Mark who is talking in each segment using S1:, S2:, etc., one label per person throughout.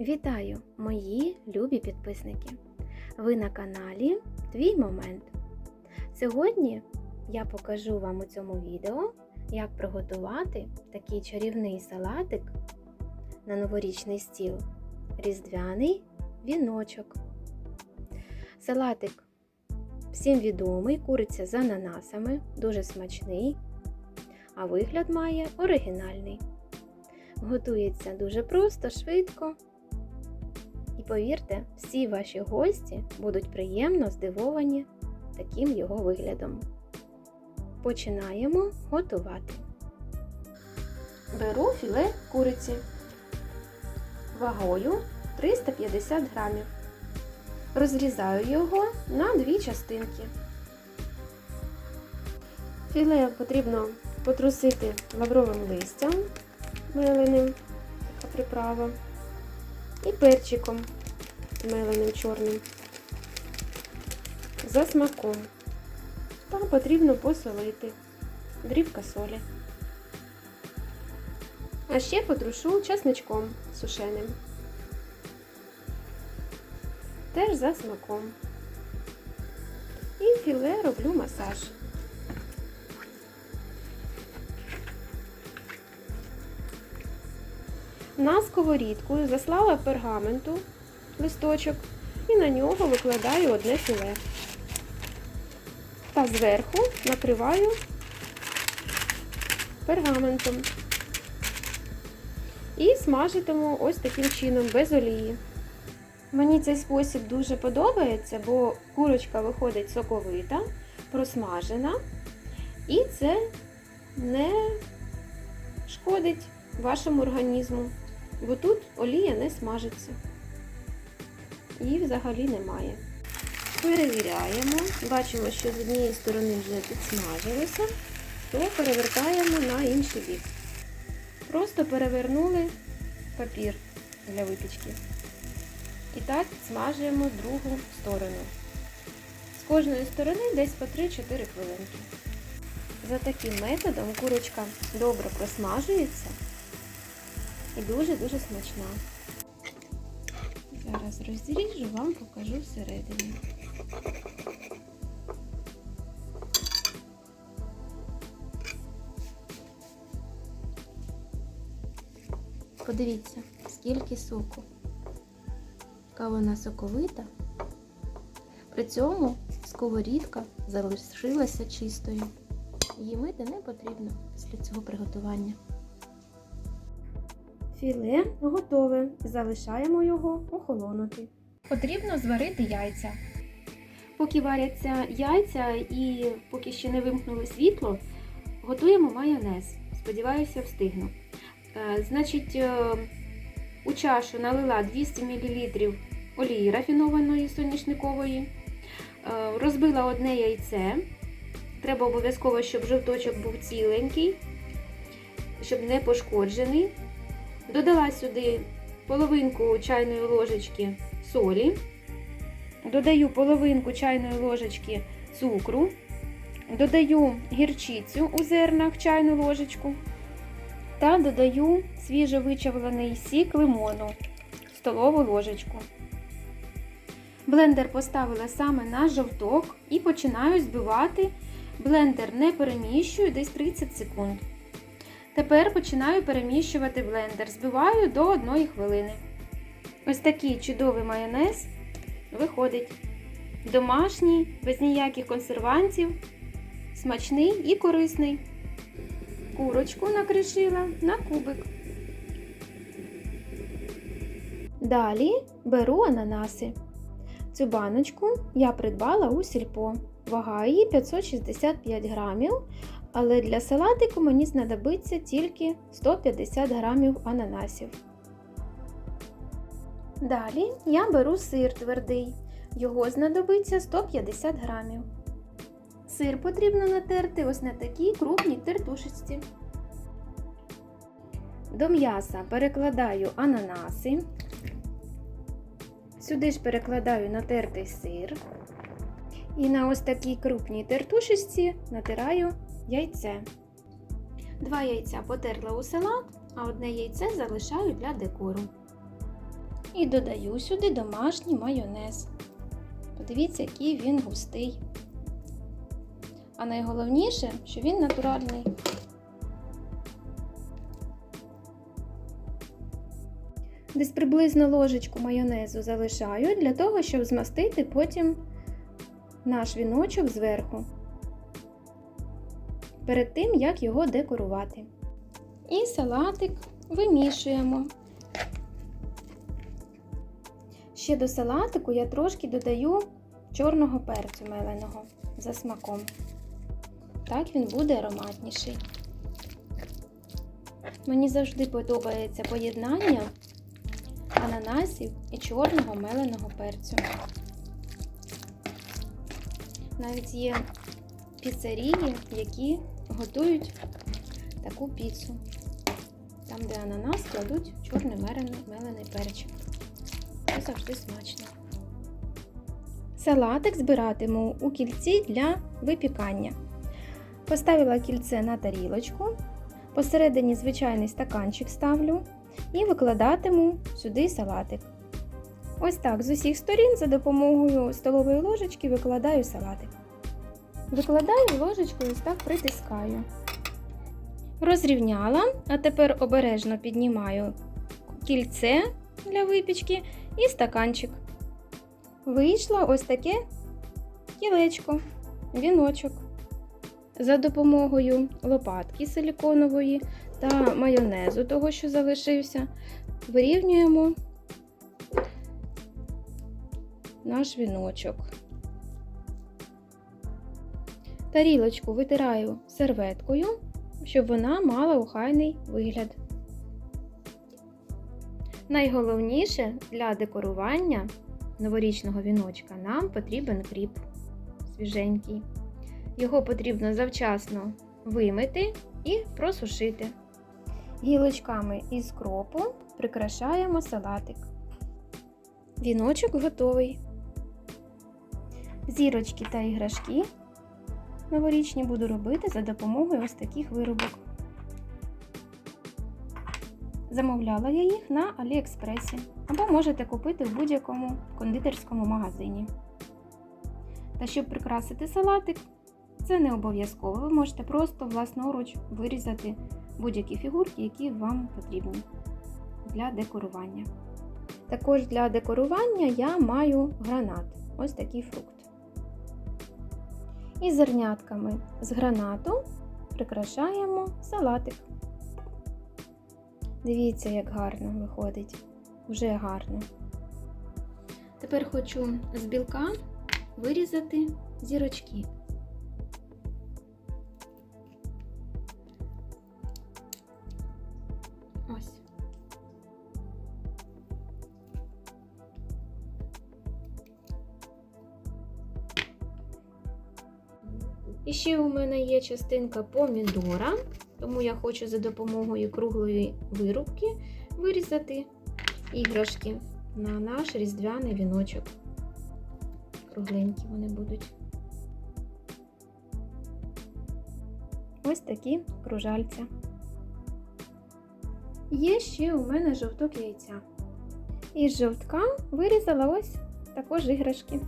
S1: Вітаю, мої любі підписники! Ви на каналі Твій Момент. Сьогодні я покажу вам у цьому відео, як приготувати такий чарівний салатик на новорічний стіл різдвяний віночок. Салатик всім відомий, куриця з ананасами, дуже смачний, а вигляд має оригінальний. Готується дуже просто, швидко. Повірте, всі ваші гості будуть приємно здивовані таким його виглядом. Починаємо готувати. Беру філе куриці вагою 350 грамів. Розрізаю його на дві частинки. Філе потрібно потрусити лавровим листям меленим, така приправа, і перчиком меленим чорним за смаком. Та потрібно посолити дрібка солі. А ще потрушу часничком сушеним. Теж за смаком. І філе роблю масаж. На сковорідку заслала пергаменту листочок і на нього викладаю одне філе. Та зверху накриваю пергаментом. І смажитиму ось таким чином, без олії. Мені цей спосіб дуже подобається, бо курочка виходить соковита, просмажена, і це не шкодить вашому організму, бо тут олія не смажиться. Її взагалі немає. Перевіряємо, бачимо, що з однієї сторони вже підсмажилося, то перевертаємо на інший бік. Просто перевернули папір для випічки. І так смажуємо другу сторону. З кожної сторони десь по 3-4 хвилинки. За таким методом курочка добре просмажується і дуже-дуже смачна. Зараз розріжу, вам покажу всередині. Подивіться, скільки соку. Яка вона соковита. При цьому сковорідка залишилася чистою. Її мити не потрібно після цього приготування. Філе готове. Залишаємо його охолонути. Потрібно зварити яйця. Поки варяться яйця і поки ще не вимкнули світло, готуємо майонез. Сподіваюся, встигну. Е, Значить, е, у чашу налила 200 мл олії рафінованої соняшникової, е, розбила одне яйце. Треба обов'язково, щоб жовточок був ціленький, щоб не пошкоджений. Додала сюди половинку чайної ложечки солі, додаю половинку чайної ложечки цукру, додаю гірчицю у зернах чайну ложечку та додаю свіжовичавлений сік лимону столову ложечку. Блендер поставила саме на жовток і починаю збивати. Блендер не переміщую десь 30 секунд. Тепер починаю переміщувати блендер. Збиваю до 1 хвилини. Ось такий чудовий майонез виходить. Домашній, без ніяких консервантів, смачний і корисний. Курочку накришила на кубик. Далі беру ананаси. Цю баночку я придбала у сільпо. Вага її 565 грамів, але для салатику мені знадобиться тільки 150 грамів ананасів. Далі я беру сир твердий. Його знадобиться 150 грамів. Сир потрібно натерти ось на такій крупній тертушечці. До м'яса перекладаю ананаси. Сюди ж перекладаю натертий сир. І на ось такій крупній тертушечці натираю яйце. Два яйця потерла у салат, а одне яйце залишаю для декору. І додаю сюди домашній майонез. Подивіться, який він густий. А найголовніше, що він натуральний. Десь приблизно ложечку майонезу залишаю для того, щоб змастити потім наш віночок зверху. Перед тим, як його декорувати. І салатик вимішуємо. Ще до салатику я трошки додаю чорного перцю меленого за смаком. Так він буде ароматніший. Мені завжди подобається поєднання ананасів і чорного меленого перцю. Навіть є піцерії, які готують таку піцу. Там, де ананас, кладуть чорний мелений, перчик. Це завжди смачно. Салатик збиратиму у кільці для випікання. Поставила кільце на тарілочку, посередині звичайний стаканчик ставлю і викладатиму сюди салатик. Ось так з усіх сторін за допомогою столової ложечки викладаю салатик. Викладаю ложечкою ось так притискаю. Розрівняла, а тепер обережно піднімаю кільце для випічки і стаканчик. Вийшло ось таке кілечко, віночок. За допомогою лопатки силіконової та майонезу, того, що залишився, вирівнюємо наш віночок. Тарілочку витираю серветкою, щоб вона мала охайний вигляд. Найголовніше для декорування новорічного віночка нам потрібен кріп свіженький. Його потрібно завчасно вимити і просушити. Гілочками із кропу прикрашаємо салатик. Віночок готовий. Зірочки та іграшки новорічні буду робити за допомогою ось таких виробок. Замовляла я їх на Аліекспресі або можете купити в будь-якому кондитерському магазині. Та щоб прикрасити салатик, це не обов'язково. Ви можете просто власноруч вирізати будь-які фігурки, які вам потрібні для декорування. Також для декорування я маю гранат, ось такий фрукт. І зернятками з гранату прикрашаємо салатик. Дивіться, як гарно виходить. Вже гарно. Тепер хочу з білка вирізати зірочки. І ще у мене є частинка помідора, тому я хочу за допомогою круглої вирубки вирізати іграшки на наш різдвяний віночок. Кругленькі вони будуть. Ось такі кружальця. Є ще у мене жовток яйця. Із жовтка вирізала ось також іграшки.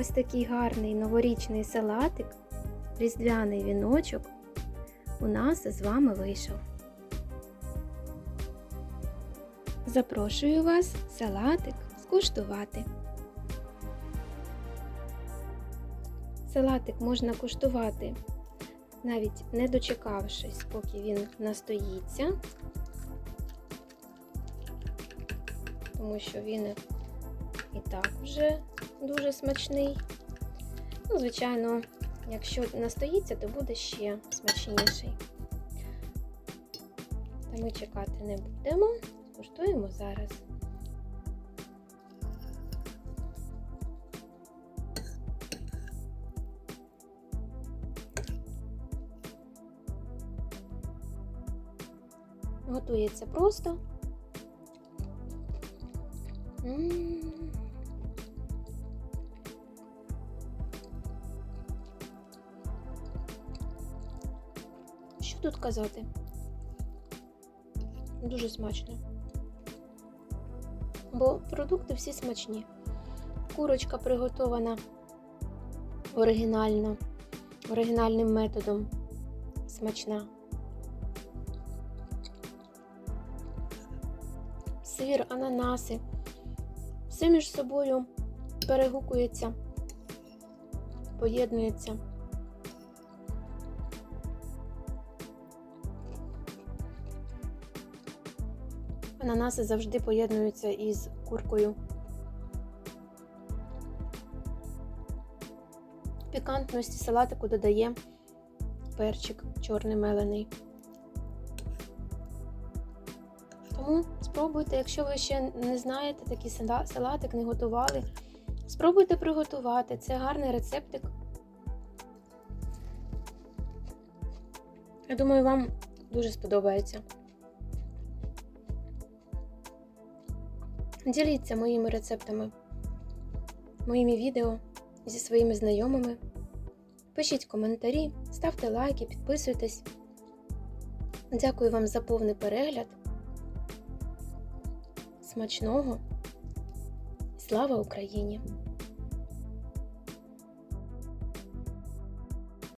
S1: Ось такий гарний новорічний салатик, різдвяний віночок у нас з вами вийшов. Запрошую вас салатик скуштувати. Салатик можна куштувати, навіть не дочекавшись, поки він настоїться, тому що він і так вже дуже смачний. Ну, звичайно, якщо настоїться, то буде ще смачніший. Та ми чекати не будемо, скуштуємо зараз. Готується просто. М. казати? Дуже смачно.
S2: бо продукти всі смачні. Курочка приготована оригінально, оригінальним методом. Смачна. Сир, ананаси. Все між собою перегукується, поєднується. Ананаси завжди поєднуються із куркою. Пікантності салатику додає перчик чорний мелений. Тому спробуйте, якщо ви ще не знаєте такий салатик, не готували, спробуйте приготувати. Це гарний рецептик. Я думаю, вам дуже сподобається. Діліться моїми рецептами, моїми відео зі своїми знайомими. Пишіть коментарі, ставте лайки, підписуйтесь. Дякую вам за повний перегляд. Смачного! Слава Україні!